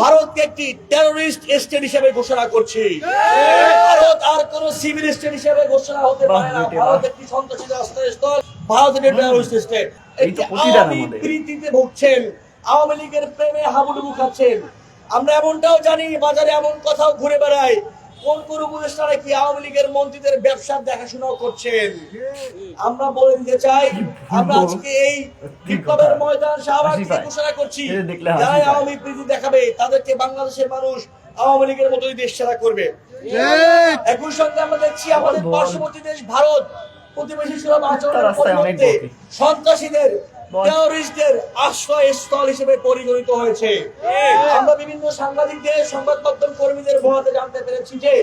ভারতকে একটি terrorist state হিসেবে ঘোষণা করছি। ভারত আর কোন সিভিল স্টেট হিসেবে ঘোষণা হতে পারে না। ভারত। একটি সন্ত্রাসী রাষ্ট্রস্থল ভারত একটি টেরোরিস্ট স্টেট প্রীতিতে ভুগছেন। আওয়ামী লীগের প্রেমে হাবুডুবু খাচ্ছেন। আমরা এমনটাও জানি বাজারে এমন কথাও ঘুরে বেড়ায়। কোন কোন উপদেষ্টারা কি আওয়ামী লীগের মন্ত্রীদের ব্যবসার দেখাশোনাও করছেন? আমরা বলে দিতে চাই আমরা আজকে এই বিপ্লবের ময়দান শাহবাগ থেকে ঘোষণা করছি? যারা আওয়ামী প্রীতি দেখাবে তাদেরকে বাংলাদেশের মানুষ আওয়ামী লীগের মতোই দেশ ছাড়া করবে। একই সঙ্গে আমরা দেখছি আমাদের পার্শ্ববর্তী দেশ ভারত প্রতিবেশী সুলভ আচরণের পরিবর্তে সন্ত্রাসীদের। টেরোরিস্টদের আশ্রয়স্থল হিসেবে পরিগণিত হয়েছে। আমরা বিভিন্ন সাংবাদিকদের সংবাদ মাধ্যম কর্মীদের বলাতে জানতে পেরেছি যে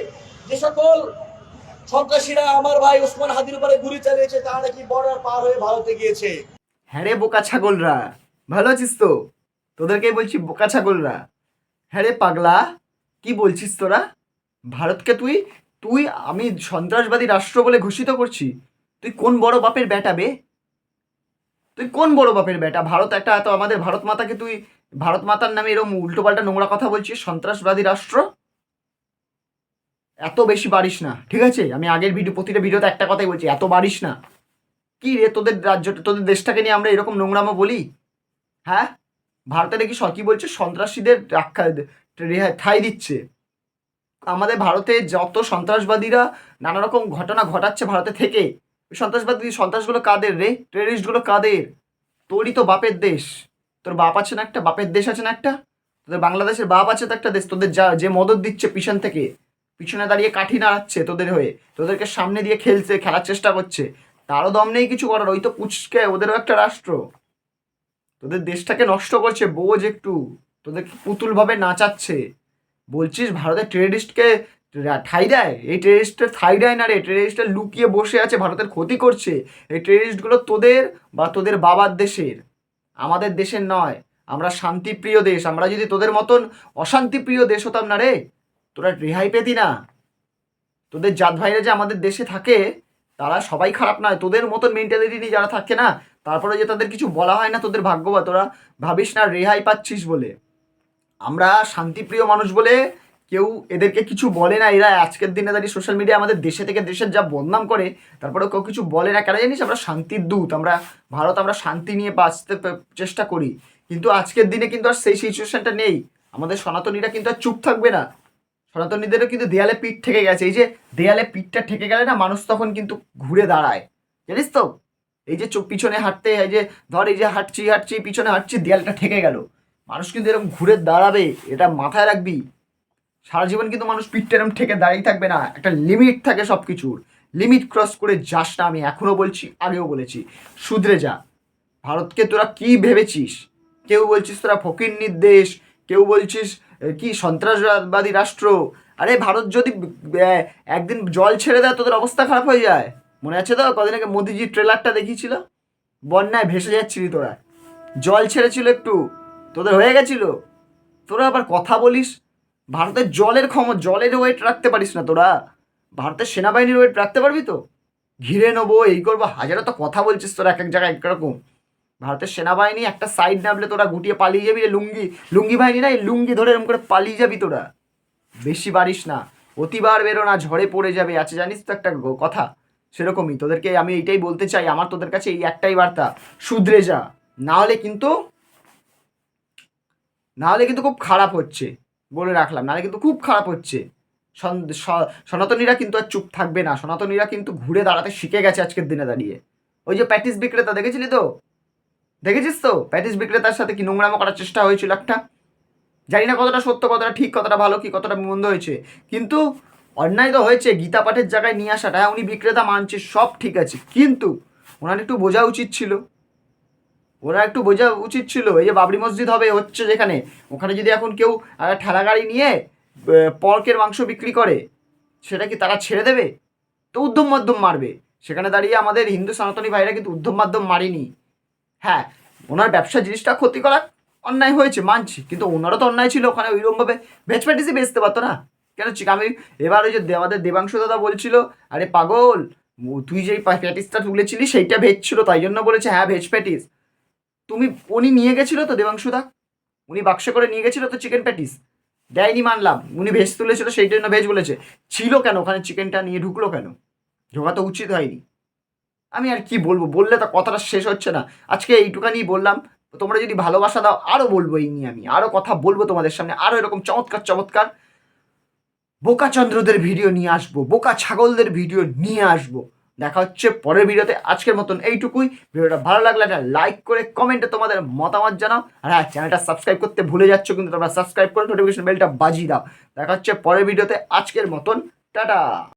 যে সকল সন্ত্রাসীরা আমার ভাই ওসমান হাদির উপরে গুলি চালিয়েছে তারা নাকি বর্ডার পার হয়ে ভারতে গিয়েছে। হ্যাঁ রে বোকা ছাগলরা ভালো আছিস তো? তোদেরকেই বলছি বোকা ছাগলরা। হ্যাঁ রে পাগলা কি বলছিস তোরা? ভারতকে তুই তুই আমি সন্ত্রাসবাদী রাষ্ট্র বলে ঘোষিত করছি। তুই কোন বড় বাপের বেটা বে? তুই কোন বড় বাপের বেটা? ভারত একটা এত আমাদের ভারত মাতাকে তুই ভারত মাতার নামে এরকম উল্টোপাল্টা নোংরা কথা বলছিস, সন্ত্রাসবাদী রাষ্ট্র? এত বেশি বাড়িস না, ঠিক আছে? আমি আগের ভিডিও, প্রতিটা ভিডিওতে একটা কথাই বলছি, এত বাড়িস না। কি রে তোদের রাজ্যটা তোদের দেশটাকে নিয়ে আমরা এরকম নোংরামো বলি? হ্যাঁ? ভারতে নাকি কি বলছে? সন্ত্রাসীদের রেহাই, ঠাই দিচ্ছে। আমাদের ভারতে যত সন্ত্রাসবাদীরা নানা রকম ঘটনা ঘটাচ্ছে ভারতে থেকে সন্ত্রাসবাদী সন্ত্রাসগুলো কাদের রে? টেরিস্টগুলো কাদের? তোরই তো বাপের দেশ। তোর বাপ আছে না একটা? বাপের দেশ আছে না একটা? তোদের বাংলাদেশের বাপ আছে তো একটা দেশ? তোদের যা যে মদত দিচ্ছে পিছন থেকে, পিছনে দাঁড়িয়ে কাঠি নাড়াচ্ছে তোদের হয়ে, তোদেরকে সামনে দিয়ে খেলছে, খেলার চেষ্টা করছে, তারও দম নেই কিছু করার, ওই তো পুচকে, ওদেরও একটা রাষ্ট্র। তোদের দেশটাকে নষ্ট করছে, বোঝ একটু। তোদেরকে পুতুলভাবে নাচাচ্ছে? বলছিস ভারতের টেরিস্টকে ঠাই দেয় এই টেরিস্টের ঠাই দেয় না রে টেরিস্টের লুকিয়ে বসে আছে, ভারতের ক্ষতি করছে। এই টেরিস্টগুলো তোদের বা তোদের বাবার দেশের। আমাদের দেশের নয়। আমরা শান্তিপ্রিয় দেশ। আমরা যদি তোদের মতন অশান্তিপ্রিয় দেশ হতাম না রে, তোরা রেহাই পেতি না। তোদের জাত ভাইরা যে আমাদের দেশে থাকে, তারা সবাই খারাপ নয়। তোদের মতন মেন্টালিটি নিয়ে যারা থাকে না, তারপরে যে তাদের কিছু বলা হয় না, তোদের ভাগ্য বা তোরা ভাবিস না রেহাই পাচ্ছিস বলে। আমরা শান্তিপ্রিয় মানুষ বলে কেউ এদেরকে কিছু বলে না, এরা আজকের দিনে দাঁড়িয়ে সোশ্যাল মিডিয়া আমাদের দেশে থেকে দেশের যা বদনাম করে তারপরে কেউ কিছু বলে না। কেন জানিস, আমরা শান্তির দূত, আমরা ভারত, আমরা শান্তি নিয়ে বাঁচতে চেষ্টা করি। কিন্তু আজকের দিনে কিন্তু আর সেই সিচুয়েশনটা নেই। আমাদের সনাতনীরা কিন্তু আর চুপ থাকবে না। সনাতনীদেরও কিন্তু দেয়ালে পিঠ ঠেকে গেছে। এই যে দেয়ালে পিঠটা ঠেকে গেলে না, মানুষ তখন কিন্তু ঘুরে দাঁড়ায়। জানিস তো? এই যে পিছনে হাঁটতে, এই যে ধর, এই যে হাঁটছি হাঁটছি, পিছনে হাঁটছি, দেয়ালটা ঠেকে গেল। মানুষ কিন্তু এরকম ঘুরে দাঁড়াবে, এটা মাথায় রাখবি। সারা জীবন কিন্তু মানুষ পিঠটা এরকম ঠেকে দাঁড়িয়ে থাকবে না। একটা লিমিট থাকে সব কিছুর লিমিট ক্রস করে যাস না, আমি এখনও বলছি, আগেও বলেছি। শুধরে যা। ভারতকে তোরা কি ভেবেছিস? কেউ বলছিস তোরা ফকির নির্দেশ, কেউ বলছিস কি সন্ত্রাসবাদী রাষ্ট্র? আরে ভারত যদি একদিন জল ছেড়ে দেয়, তোদের অবস্থা খারাপ হয়ে যায়। মনে আছে তো, কদিন আগে মোদিজি ট্রেলারটা দেখিয়েছিল? বন্যায় ভেসে যাচ্ছিলি তোরা। জল ছেড়েছিল একটু, তোদের হয়ে গেছিল? তোরা আবার কথা বলিস? ভারতের জলের ক্ষম জলের ওয়েট রাখতে পারিস না তোরা। ভারতের সেনাবাহিনীর ওয়েট রাখতে পারবি তো? ঘিরে নেব, এই করব, হাজারো তো কথা বলছিস তোরা এক এক জায়গায় একরকম ভারতের সেনাবাহিনী একটা সাইড নামলে তোরা গুটিয়ে পালিয়ে যাবি রে লুঙ্গি। লুঙ্গি বাহিনী না, এই লুঙ্গি ধরে এরকম করে পালিয়ে যাবি তোরা। বেশি বাড়িস না। অতিবার বেরো না, ঝড়ে পড়ে যাবে। আছে জানিস তো একটা কথা? সেরকমই। তোদেরকে আমি এইটাই বলতে চাই, আমার তোদের কাছে এই একটাই বার্তা। শুধরে যা। না হলে কিন্তু না হলে কিন্তু খুব খারাপ হচ্ছে। বলে রাখলাম। নাহলে কিন্তু খুব খারাপ হচ্ছে। সনাতনীরা কিন্তু আর চুপ থাকবে না। সনাতনীরা কিন্তু ঘুরে দাঁড়াতে শিখে গেছে আজকের দিনে দাঁড়িয়ে। ওই যে প্যাটিস বিক্রেতা, দেখেছিলি তো? দেখেছিস তো? প্যাটিস বিক্রেতার সাথে কি নোংরামো করার চেষ্টা হয়েছিল একটা? জানি না কতটা সত্য, কতটা ঠিক, কতটা ভালো, কি কতটা মন্দ হয়েছে। কিন্তু অন্যায় তো হয়েছে, গীতা পাঠের জায়গায় নিয়ে আসাটা, উনি বিক্রেতা মানছে, সব ঠিক আছে। কিন্তু ওনার একটু বোঝা উচিত ছিল। ওরা একটু বোঝা উচিত ছিল, এই যে বাবরি মসজিদ হবে, হচ্ছে যেখানে। ওখানে যদি এখন কেউ ঠেলা গাড়ি নিয়ে পর্কের মাংস বিক্রি করে, সেটা কি তারা ছেড়ে দেবে? তো উদ্ধম মাধ্যম মারবে। সেখানে দাঁড়িয়ে আমাদের হিন্দু সনাতনী ভাইরা কিন্তু উদ্ধম মাধ্যম মারিনি। হ্যাঁ ওনার ব্যবসা জিনিসটা ক্ষতি করা অন্যায় হয়েছে, মানছি। কিন্তু ওনারও তো অন্যায় ছিল, ওখানে ওইরকমভাবে ভেজ প্যাটিসই বেচতে পারতো না। কেন আমি এবার ওই যে আমাদের দেবাংশু দাদা বলছিল, আরে পাগল তুই যেই প্যাটিসটা তুলেছিলি, সেইটা ভেজ ছিল, তাই জন্য বলেছে হ্যাঁ ভেজ প্যাটিস। তুমি উনি নিয়ে গেছিল তো দেবাংশুদা? উনি বাক্সে করে নিয়ে গেছিল তো চিকেন প্যাটিস দেয়নি মানলাম। উনি ভেজ তুলেছিল, সেই জন্য ভেজ বলেছে। ছিল কেন? ওখানে চিকেনটা নিয়ে ঢুকলো কেন? ঢোকা তো উচিত হয়নি। আমি আর কি বলব? বললে তো কথাটা শেষ হচ্ছে না। আজকে এইটুকানি বললাম। তোমরা যদি ভালোবাসা দাও আরও বলব এই নিয়ে আমি। আরও কথা বলব তোমাদের সামনে। আরও এরকম চমৎকার চমৎকার। বোকা চন্দ্রদের ভিডিও নিয়ে আসব। বোকা ছাগলদের ভিডিও নিয়ে আসব। দেখা হচ্ছে পরের ভিডিওতে। আজকের মতন এইটুকুই। ভিডিওটা ভালো লাগলে একটা লাইক করে কমেন্টে তোমাদের মতামত জানাও। আর হ্যাঁ চ্যানেলটা সাবস্ক্রাইব করতে ভুলে যাচ্ছ, কিন্তু তোমরা সাবস্ক্রাইব করে নোটিফিকেশন বেলটা বাজিয়ে দাও। দেখা হচ্ছে পরের ভিডিওতে। আজকের মতন, টাটা!